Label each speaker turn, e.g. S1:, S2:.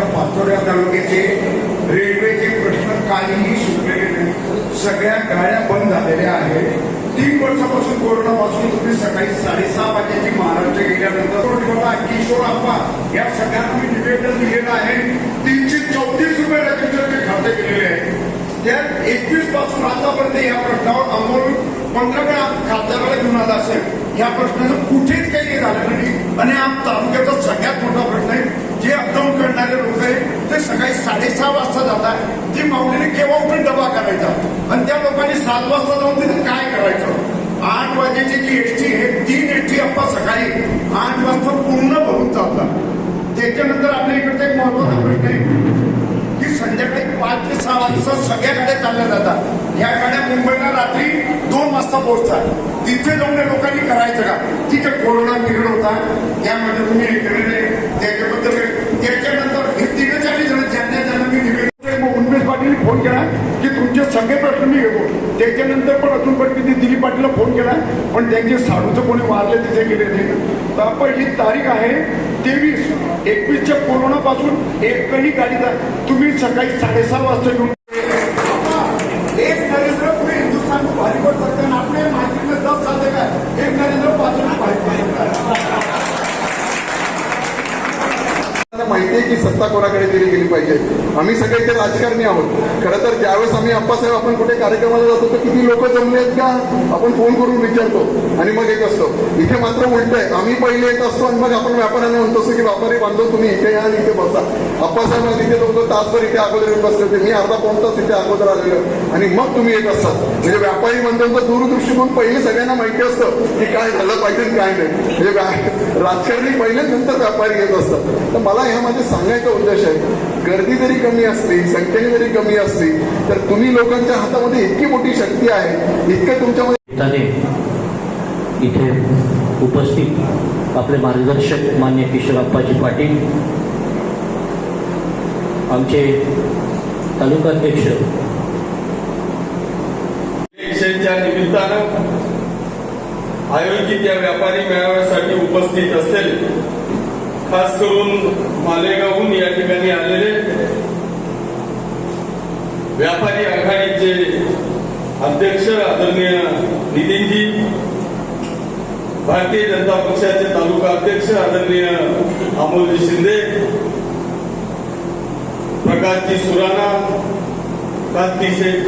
S1: आपल्या पाचोऱ्या तालुक्याचे रेल्वेचे प्रश्न काहीही सुटलेले नाही सगळ्या गाड्या बंद झालेल्या आहेत. तीन वर्षापासून कोरोनापासून तुम्ही सकाळी साडेसहा वाजेची महाराष्ट्र गेल्यानंतर छोटा किशोर आप्पा या सगळ्यांना मी निवेदन दिलेलं आहे. तीनशे चौतीस रुपये रजिस्टरचे खाते केलेले आहे त्यात एकवीसपासून आतापर्यंत या प्रश्नावर अमोल पंधरा वेळा खासदाराला घेऊन आला असेल या प्रश्नाचं कुठेच काही झालं नाही. आणि हा तालुक्याचा सगळ्यात मोठा प्रश्न आहे जे अपडाऊन करणारे लोक आहेत ते सकाळी साडेसहा वाजता जातात. ती माऊलीने केव्हा उठून डबा करायचा? आणि त्या लोकांनी सात वाजता जाऊन तिथे काय करायचं? आठ वाजेची जी एसटी आहे तीन एसटी अप्पा सकाळी आठ वाजता पूर्ण भरून चालतात त्याच्यानंतर आपल्या इकडचा एक महत्त्वाचा प्रश्न आहे की संध्याकाळी पाच ते सहा वाजता सगळ्या गाड्या चालल्या जातात. ह्या गाड्या मुंबईला रात्री दोन वाजता पोहोचतात. तिथे जाऊन लोकांनी करायचं का? तिथे कोरोना पिरियड होता. त्यामध्ये तुम्ही हे केलेले त्याच्याबद्दल त्याच्यानंतर हे तिघे चाळीस जण ज्यांना ज्यांना मी निवेदन मग उन्मेष पाटील फोन केला की तुमचे सगळे प्रश्न मी घेतो त्याच्यानंतर पण अजून पण किती दिलीप पाटीलला फोन केला. पण त्यांचे साडूचं कोणी वारले तिथे गेले नाही. तर आपण ही तारीख आहे तेवीस. एकवीसच्या कोरोनापासून एकही गाडी तुम्ही सकाळी साडेसहा वाजता येऊन एक नरेंद्र पुढे हिंदुस्तान को भारी पड़ सकते हैं आपने मार्केट में दस साल देखा है एक नरेंद्र पाचों को भारी पड़ सकता है
S2: मला माहिती आहे की सत्ता कोणाकडे दिली गेली पाहिजे? आम्ही सगळे ते राजकारणी आहोत. खरं तर ज्यावेळेस आम्ही अप्पासाहेब आपण कुठे कार्यक्रमाला जातो तर किती लोक जमले आहेत का? आपण फोन करून विचारतो आणि मग येत असतो. इथे मात्र उलट आहे. आम्ही पहिले येत असतो आणि मग आपण व्यापाऱ्यांना म्हणतो असतो की व्यापारी बांधव तुम्ही इथे या आणि इथे बसा. अप्पासाहेब तिथे लोक तासभर इथे अगोदर येऊन बसले होते. मी अर्धा पाऊन तास इथे अगोदर आलेलो आणि मग तुम्ही येत असतात. म्हणजे व्यापारी बांधवांचा दूरदृष्टिकोन पहिले सगळ्यांना माहिती असतं की काय झालं पाहिजे काय नाही. म्हणजे राजकारणी पहिले नंतर व्यापारी येत असतात. तर मला ह्यामध्ये सांगायचा उद्देश आहे गर्दी जरी कमी असली संख्येने जरी कमी असली तर तुम्ही लोकांच्या हातामध्ये इतकी मोठी शक्ती आहे इतकं तुमच्यामध्ये
S3: इथे उपस्थित आपले मार्गदर्शक मान्य किशोरप्पाजी पाटील आमचे तालुका अध्यक्ष.
S4: इलेक्शनच्या निमित्तानं आयोजित या व्यापारी मेळाव्यासाठी उपस्थित असलेले खास करून मालेगावहून या ठिकाणी आलेले व्यापारी आघाडीचे अध्यक्ष आदरणीय नितीनजी भारतीय जनता पक्षाचे तालुका अध्यक्ष आदरणीय अमोलजी शिंदे प्रकाशजी सुराणा कांती शेठ